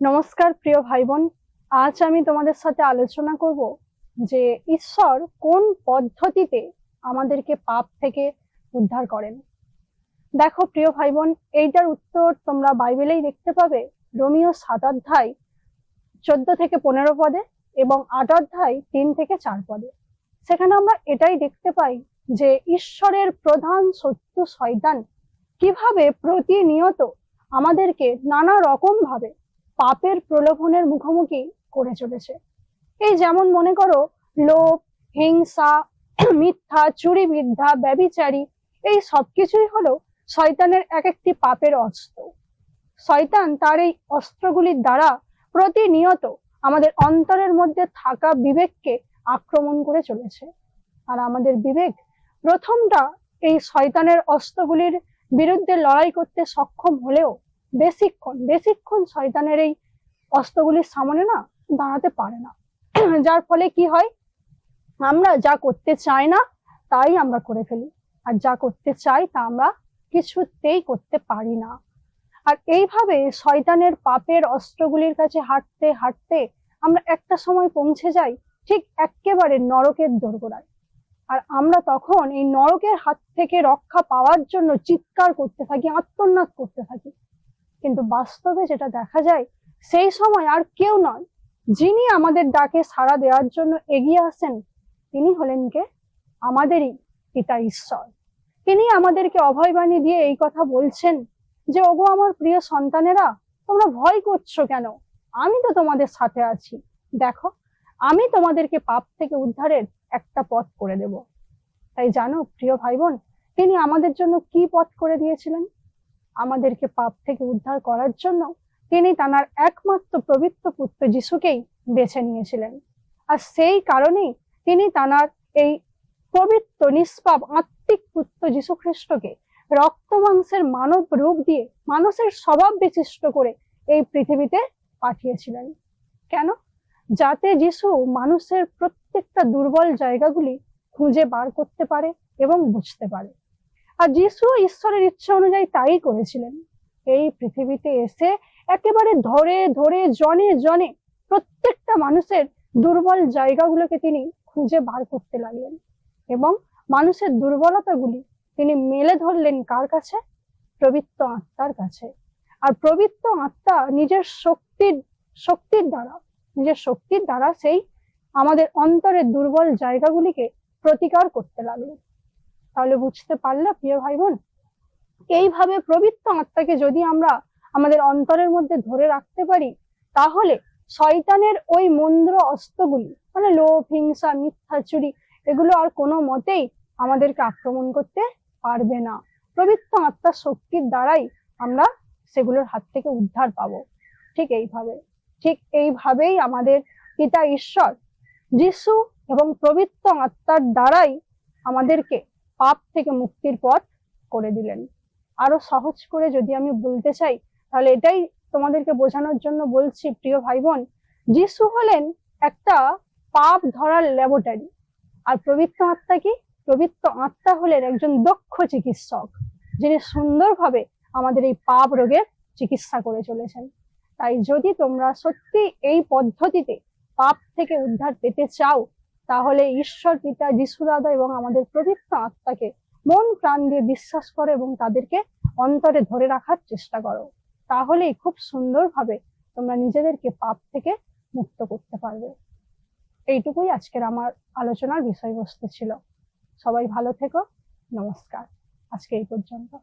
নমস্কার, প্রিয় ভাই বোন আজ আমি তোমাদের সাথে আলোচনা করব যে ঈশ্বর কোন পদ্ধতিতে আমাদেরকে পাপ থেকে উদ্ধার করেন। দেখো, প্রিয় ভাই বোন এইটার উত্তর তোমরা বাইবেলেই দেখতে পাবে। রোমিও সাত অধ্যায় চোদ্দ থেকে পনেরো পদে এবং আট অধ্যায় তিন থেকে চার পদে। সেখানে আমরা এটাই দেখতে পাই যে ঈশ্বরের প্রধান শত্রু শয়তান কীভাবে প্রতিনিয়ত আমাদেরকে নানা রকম ভাবে পাপের প্রলোভনের মুখোমুখি করে চলেছে। এই যেমন মনে করো, লোভ, হিংসা, মিথ্যা, চুরি বিদ্যা ব্যবিচারী এই সবকিছুই হলো শয়তানের এক একটি পাপের অস্ত্র। শয়তান তার এই অস্ত্রগুলির দ্বারা প্রতিনিয়ত আমাদের অন্তরের মধ্যে থাকা বিবেককে আক্রমণ করে চলেছে। আর আমাদের বিবেক প্রথমটা এই শয়তানের অস্ত্রগুলির বিরুদ্ধে লড়াই করতে সক্ষম হলেও বেশিক্ষণ বেশিক্ষণ শয়তানের এই অস্ত্রগুলির সামনে না দাঁড়াতে পারে না। যার ফলে কি হয়? আমরা যা করতে চাই না, তাই আমরা করে ফেলি। আর যা করতে চাই তা আমরা কিছুতেই করতে পারি না। আর এইভাবে শয়তানের পাপের অস্ত্রগুলির কাছে হাঁটতে হাঁটতে আমরা একটা সময় পৌঁছে যাই, ঠিক একেবারে নরকের দোরগোড়ায়। আর আমরা তখন এই নরকের হাত থেকে রক্ষা পাওয়ার জন্য চিৎকার করতে থাকি আত্মনাদ করতে থাকি। কিন্তু বাস্তবে যেটা দেখা যায়, সেই সময় আর কেউ নয় যিনি আমাদের ডাকে সাড়া দেওয়ার জন্য এগিয়ে আসেন, তিনি হলেন কে? আমাদেরই পিতা ঈশ্বর। তিনি আমাদেরকে অভয়বাণী দিয়ে এই কথা বলছেন যে, ওগো আমার প্রিয় সন্তানেরা, তোমরা ভয় করছ কেন? আমি তো তোমাদের সাথে আছি। দেখো, আমি তোমাদেরকে পাপ থেকে উদ্ধারের একটা পথ করে দেব। তাই জানো, প্রিয় ভাই বোন তিনি আমাদের জন্য কি পথ করে দিয়েছিলেন? আমাদেরকে পাপ থেকে উদ্ধার করার জন্য তিনি তানার একমাত্র পবিত্র পুত্র যিশুকেই বেছে নিয়েছিলেন। আর সেই কারণেই তিনি তাঁর এই পবিত্র, নিষ্পাপ, আত্মিক পুত্র যীশু খ্রিস্টকে রক্ত মাংসের মানব রূপ দিয়ে মানুষের স্বভাব বিশিষ্ট করে এই পৃথিবীতে পাঠিয়েছিলেন। কেন? যাতে যিশু মানুষের প্রত্যেকটা দুর্বল জায়গাগুলি খুঁজে বার করতে পারে এবং বুঝতে পারে। আর যিশু ঈশ্বরের ইচ্ছা অনুযায়ী তাই করেছিলেন। এই পৃথিবীতে এসে একেবারে ধরে ধরে, জনে জনে প্রত্যেকটা মানুষের দুর্বল জায়গাগুলোকে তিনি খুঁজে বার করতে লাগলেন এবং মানুষের দুর্বলতাগুলি তিনি মেলে ধরলেন কার কাছে? প্রবৃত্ত আত্মার কাছে। আর প্রবৃত্ত আত্মা নিজের শক্তির শক্তির দ্বারা, নিজের শক্তির দ্বারা সেই আমাদের অন্তরের দুর্বল জায়গাগুলিকে প্রতিকার করতে লাগলেন তাহলে বুঝতে পারলে, প্রিয় ভাই বোন এইভাবে প্রবৃত্ত আত্মাকে যদি আমরা আমাদের অন্তরের মধ্যে ধরে রাখতে পারি, তাহলে শয়তানের ওই মন্দ্র অস্ত্রগুলি মানে লোভ, হিংসা, মিথ্যা, চুরি, এগুলো আর কোনো মতেই আমাদেরকে আক্রমণ করতে পারবে না। প্রবৃত্ত আত্মার শক্তির দ্বারাই আমরা সেগুলোর হাত থেকে উদ্ধার পাবো। ঠিক এইভাবে, ঠিক এইভাবেই আমাদের পিতা ঈশ্বর, যিশু এবং প্রবৃত্ত আত্মার দ্বারাই আমাদেরকে পাপ থেকে মুক্তির পথ করে দিলেন। আরও সহজ করে যদি আমি বলতে চাই, তাহলে এটাই তোমাদেরকে বোঝানোর জন্য বলছি, প্রিয় ভাই বোন যিশু হলেন একটা পাপ ধরার ল্যাবরেটরি আর পবিত্র আত্মা কি? পবিত্র আত্মা হলেন একজন দক্ষ চিকিৎসক, যিনি সুন্দরভাবে আমাদের এই পাপ রোগের চিকিৎসা করে চলেছেন। তাই যদি তোমরা সত্যি এই পদ্ধতিতে পাপ থেকে উদ্ধার পেতে চাও তাহলে ঈশ্বর, পিতা, যিশু দাদা এবং আমাদের প্রবৃত্ত আত্মাকে মন প্রাণ দিয়ে বিশ্বাস করো এবং তাদেরকে অন্তরে ধরে রাখার চেষ্টা করো। তাহলেই খুব সুন্দরভাবে তোমরা নিজেদেরকে পাপ থেকে মুক্ত করতে পারবে। এইটুকুই আজকের আমার আলোচনার বিষয়বস্তু ছিল। সবাই ভালো থেকো। নমস্কার। আজকে এই পর্যন্ত।